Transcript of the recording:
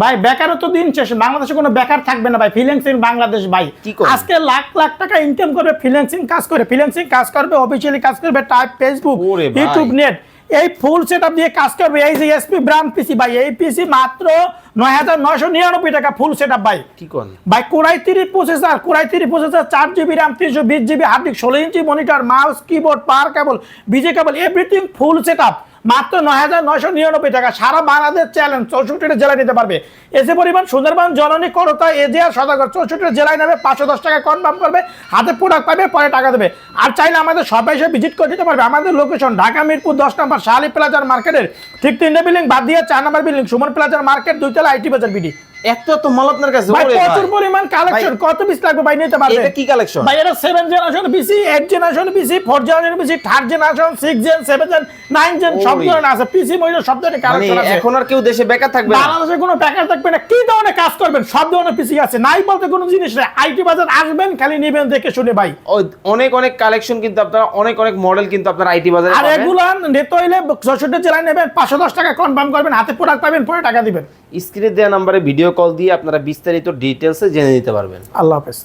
ভাই বেকারত্ব দিন শেষ বাংলাদেশে কোনো বেকার থাকবে না ভাই ফ্রিল্যান্সিং বাংলাদেশ ভাই। আজকে লাখ লাখ টাকা ইনকাম করবে ফ্রিল্যান্সিং কাজ করে ফ্রিল্যান্সিং কাজ করবে অফিসিয়ালি কাজ করবে টাইপ ফেসবুক ইউটিউব নেট এই ফুল সেট দিয়ে কাজ করবে এই যে এসপি ব্র্যান্ড পিসি ভাই এই পিসি মাত্র নয় হাজার নয়শো নিরানব্বই টাকা ফুল সেট ভাই। কি কোন? ভাই core i three processor core i three processor চার জিবি র্যাম তিনশো বিশ জিবি হার্ড ডিস্ক ষোলো inch monitor mouse keyboard power cable বিজে কেবল এভরিথিং ফুল সেট মাত্র নয় হাজার নয়শো নিরানব্বই টাকা। সারা বাংলাদেশ চ্যালেঞ্জ চৌষট্টিটা জেলায় নিতে পারবে। এসে পরিমাণ, সুন্দরবন, জননী, করতা এজিআর সদাগর, চৌষট্টিটা জেলায় নেবে, পাঁচশো দশ টাকা কনফার্ম করবে, হাতে প্রোডাক্ট পাবে, পরে টাকা দেবে। আর চাইলে আমাদের সবাই সে ভিজিট করে দিতে পারবে। আমাদের লোকেশন ঢাকা, মিরপুর, দশ নম্বর শালি প্লাজার মার্কেটের ঠিক তিনটে বিল্ডিং বাদ দিয়ে চার নম্বর বিল্ডিং সুমন প্লাজার মার্কেট দুই দুইতলা আইটি বাজার, বিডি। এত এত মাল আপনার কাছে ভাই প্রচুর পরিমাণ কালেকশন কত পিস লাগবে ভাই নিতে পারবে এটা কি কালেকশন ভাই এটা seven generation PC eight generation PC four generation PC third generation six gen seven gen nine gen সব ধরনের আছে। পিসি মহিলা সব ধরনের মানে কালেকশন আছে। এখন আর কেউ দেশে বেকার থাকবে না? বাংলাদেশে কোনো প্যাকেজ থাকবে না। কি ধরনের কাজ করবেন? সব ধরনের পিসি আছে। নাই বলতে কোনো জিনিস নেই। আইটি বাজার আসবেন খালি নিবেন দেখে শুনে ভাই। অনেক অনেক কালেকশন কিন্তু আপনারা অনেক অনেক মডেল কিন্তু আপনারা আইটি বাজারে আর পাবেন। নিতে হইলে চৌষট্টি জেলায় নেবেন পাঁচশো দশ টাকা কনফার্ম করবেন হাতে প্রোডাক্ট পাবেন পরে টাকা দিবেন। স্ক্রিনে দেওয়া নাম্বারে ভিডিও কল দিয়ে আপনারা বিস্তারিত ডিটেলসে জেনে নিতে পারবেন। আল্লাহ হাফেজ।